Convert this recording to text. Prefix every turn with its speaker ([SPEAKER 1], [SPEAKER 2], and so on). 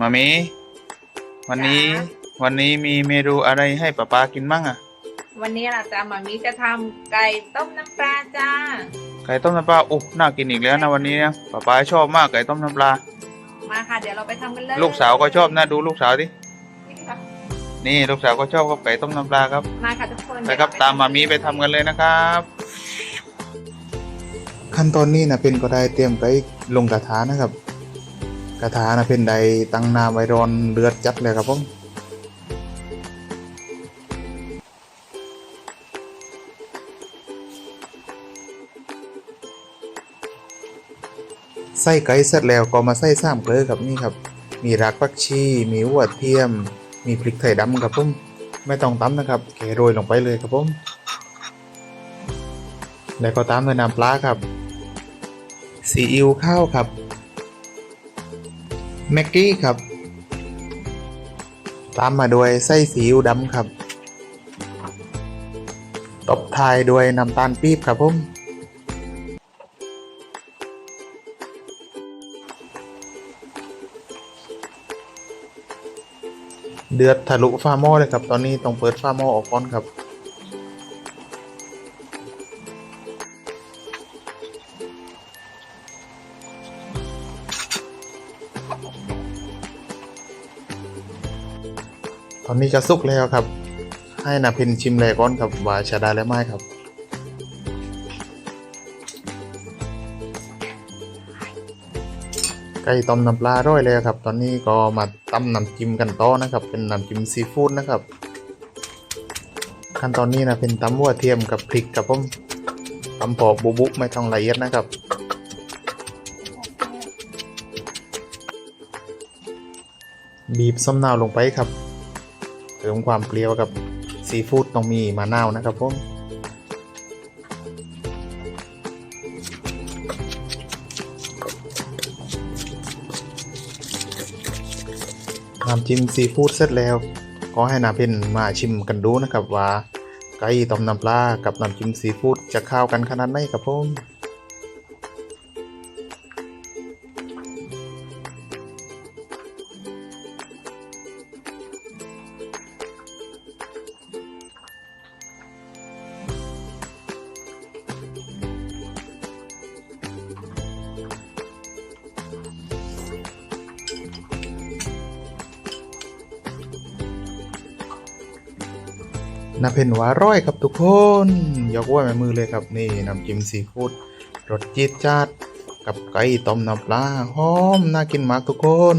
[SPEAKER 1] มามีวันนี้วันนี้มีเมนูอะไรให้ป้าปากินมั่งอะ
[SPEAKER 2] วันนี้เราจะมามีจะทำไก่ต้มน้ำปลาจ้า
[SPEAKER 1] ไก่ต้มน้ำปลาอุ๊น่ากินอีกแล้วนะวันนี้นะป้าปาชอบมากไก่ต้มน้ำปลา
[SPEAKER 2] มาค่ะเดี๋ยวเราไปทำกันเลย
[SPEAKER 1] ลูกสาวก็ชอบนะดูลูกสาวดิ
[SPEAKER 2] นี่ค่ะ
[SPEAKER 1] นี่ลูกสาวก็ชอบกับไก่ต้มน้ำปลาครับ
[SPEAKER 2] มาค่ะทุกคน
[SPEAKER 1] ไปครับตามมามีไปทำกันเลยนะครับ ขั้นตอนนี้นะเป็นก็ได้เตรียมไก่ลงกระทะนะครับ กระทะนะเป็นไดตั้งน้ำไวรอนเลือดจัดเลยครับผมใส่ไก่เสร็จแล้วก็มาใส่ซ้ำเกลือครับนี่ครับ มีรากผักชี มีหัวเทียม มีพริกไทยดำครับผมไม่ต้องตำนะครับแค่โรยลงไปเลยครับผมแล้วก็ตามด้วยน้ำปลาครับซีอิ๊วข้าวครับ แม็กกี้ครับ ตามมาด้วยไส้ซีอิ๊วดำครับ ตบท้ายด้วยน้ำตาลปี๊บครับผมเดือดทะลุฟ้าหม้อเลยครับ ตอนนี้ต้องเปิดฟ้าหม้อออกก่อนครับ ตอนนี้จะสุกแล้วครับ ให้นาพินชิมเลยก่อนครับว่าจะได้แล้วไหมครับไก่ต้มน้ำปลาร้อยเลยครับ ตอนนี้ก็มาตำน้ำจิ้มกันต่อนะครับ เป็นน้ำจิ้มซีฟู้ดนะครับ ขั้นตอนนี้นะเป็นตำหัวเทียมกับพริกครับผมตำพอบุบุไม่ต้องละเอียดนะครับบีบส้มนาวลงไปครับ เติมความเปรี้ยวกับซีฟู้ดต้องมีมะนาวนะครับผมน้ำจิ้มซีฟู้ดเสร็จแล้วก็ให้นาเพนมาชิมกันดูนะครับว่าไก่ต้มน้ำปลากับน้ำจิ้มซีฟู้ดจะเข้ากันขนาดไหนครับผม น้าเพนว่าร่อยครับทุกคน ยกว่าแม่มือเลยครับนี่น้ำจิ้มซีฟู้ดรสจี๊ดจัดกับไก่ต้มน้ำปลาหอมน่ากินมากทุกคน